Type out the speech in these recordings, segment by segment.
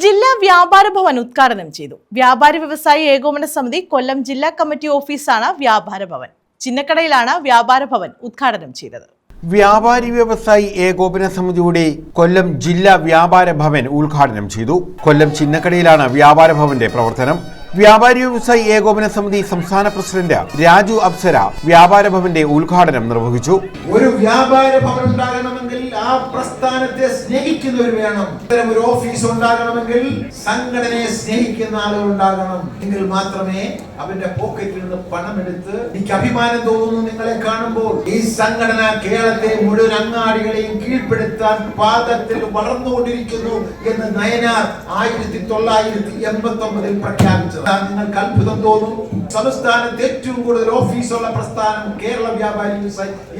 ജില്ലാ വ്യാപാര ഭവൻ ഉദ്ഘാടനം ചെയ്തു. വ്യാപാരി വ്യവസായി ഏകോപന സമിതി കൊല്ലം ജില്ലാ കമ്മിറ്റി ഓഫീസാണ് വ്യാപാര ഭവൻ. ചിന്നക്കടയിലാണ് വ്യാപാര ഭവൻ ഉദ്ഘാടനം ചെയ്തത്. വ്യാപാരി വ്യവസായി ഏകോപന സമിതിയുടെ കൊല്ലം ജില്ലാ വ്യാപാര ഭവൻ ഉദ്ഘാടനം ചെയ്തു. കൊല്ലം ചിന്നക്കടയിലാണ് വ്യാപാര ഭവന്റെ പ്രവർത്തനം. വ്യാപാരി വ്യവസായി ഏകോപന സമിതി സംസ്ഥാന പ്രസിഡന്റ് രാജു അപ്സര വ്യാപാര ഭവന്റെ ഉദ്ഘാടനം നിർവഹിച്ചു. ഒരു വ്യാപാര ഭവൻ ഉണ്ടാകണമെങ്കിൽ ആ പ്രസ്ഥാനത്തെ സ്നേഹിക്കുന്നവർ വേണം. ഇത്തരം ഒരു ഓഫീസ് ഉണ്ടാകണമെങ്കിൽ സംഘടനയെ സ്നേഹിക്കുന്ന ആളുകൾ ഉണ്ടാകണം. എങ്കിൽ മാത്രമേ അവന്റെ പോക്കറ്റിൽ നിന്ന് പണം എടുത്ത് എനിക്ക് അഭിമാനം തോന്നുന്നു നിങ്ങളെ കാണുമ്പോൾ. ഈ സംഘടന കേരളത്തെ മുഴുവൻ അങ്ങാടികളെയും കീഴ്പ്പെടുത്താൻ പാദത്തിൽ വളർന്നുകൊണ്ടിരിക്കുന്നു എന്ന് നയനാർ ആയിരത്തി തൊള്ളായിരത്തി എൺപത്തി ഒമ്പതിൽ പ്രഖ്യാപിച്ചത്. നിങ്ങൾക്ക് അത്ഭുതം തോന്നും. സംസ്ഥാനത്ത് ഏറ്റവും കൂടുതൽ ഓഫീസുള്ള പ്രസ്ഥാനം കേരള വ്യാപാരി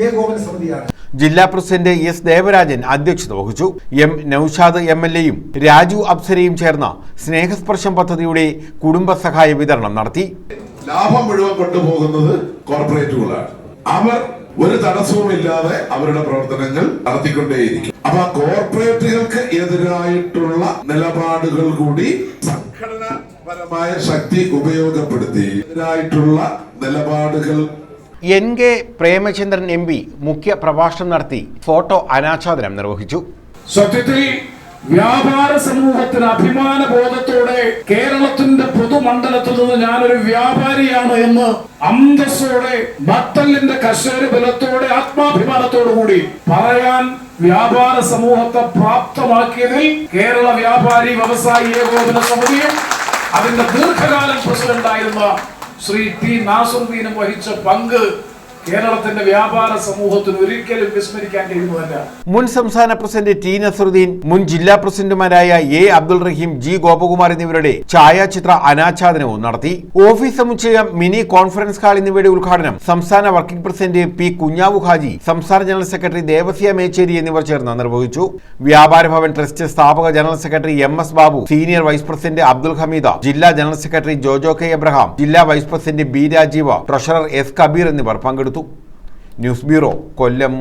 ഏകോപന സമിതിയാണ്. ജില്ലാ പ്രസിഡന്റ് എസ് ദേവരാജൻ അധ്യക്ഷത വഹിച്ചു. എം നൌഷാദ് എം എൽ എയും രാജു അപ്സരയും ചേർന്ന സ്നേഹസ്പർശം പദ്ധതിയുടെ കുടുംബ സഹായ വിതരണം നടത്തി. ലാഭം മുഴുവൻ കൊണ്ടുപോകുന്നത് കോർപ്പറേറ്റുകളാണ്. അവർ ഒരു തടസ്സവുമില്ലാതെ അവരുടെ പ്രവർത്തനങ്ങൾ നടത്തിക്കൊണ്ടേയിരിക്കും. അപ്പൊ കോർപ്പറേറ്റുകൾക്ക് എതിരായിട്ടുള്ള നിലപാടുകൾ കൂടി സംഘടനാപരമായ ശക്തി ഉപയോഗപ്പെടുത്തി എതിരായിട്ടുള്ള നിലപാടുകൾ. N K Premachandran M P മുഖ്യ പ്രഭാഷണം നടത്തി ഫോട്ടോ അനാച്ഛാദനം നിർവഹിച്ചു. സത്യത്തിൽ വ്യാപാര സമൂഹത്തിന് അഭിമാന ബോധത്തോടെ കേരളത്തിന്റെ പൊതുമണ്ഡലത്തിൽ നിന്ന് ഞാനൊരു വ്യാപാരിയാണ് എന്ന് അന്തസ്സോടെ ബത്തലിന്റെ കശേര ബലത്തോടെ ആത്മാഭിമാനത്തോടു കൂടി പറയാൻ വ്യാപാര സമൂഹത്തെ പ്രാപ്തമാക്കിയതിൽ കേരള വ്യാപാരി വ്യവസായി ഏകോപന സമിതിയും അതിന്റെ ദീർഘകാലം പ്രസിഡന്റായിരുന്ന ശ്രീ ടി നാസുദ്ദീനും വഹിച്ച പങ്ക് കേരളത്തിന്റെ വ്യാപാര സമൂഹത്തിന് ഒരിക്കലും വിസ്മരിക്കാൻ മുൻ സംസ്ഥാന പ്രസിഡന്റ് ടി നസറുദ്ദീൻ മുൻ ജില്ലാ പ്രസിഡന്റുമാരായ എ അബ്ദുൾ റഹീം ജി ഗോപകുമാർ എന്നിവരുടെ ഛായാചിത്ര അനാച്ഛാദനവും നടത്തി. ഓഫീസ് സമുച്ചയം മിനി കോൺഫറൻസ് ഹാൾ എന്നിവയുടെ ഉദ്ഘാടനം സംസ്ഥാന working president P Kunjavu Haji സംസ്ഥാന ജനറൽ സെക്രട്ടറി ദേവസ്യ മേച്ചേരി എന്നിവർ ചേർന്ന് നിർവഹിച്ചു. വ്യാപാര ഭവൻ ട്രസ്റ്റ് സ്ഥാപക general secretary M S Babu senior vice president Abdul Hameed ജില്ലാ general secretary Jojo K Abraham ജില്ലാ vice president B Rajeev treasurer S Kabeer എന്നിവർ പങ്കെടുത്തു. News bureau Kollam.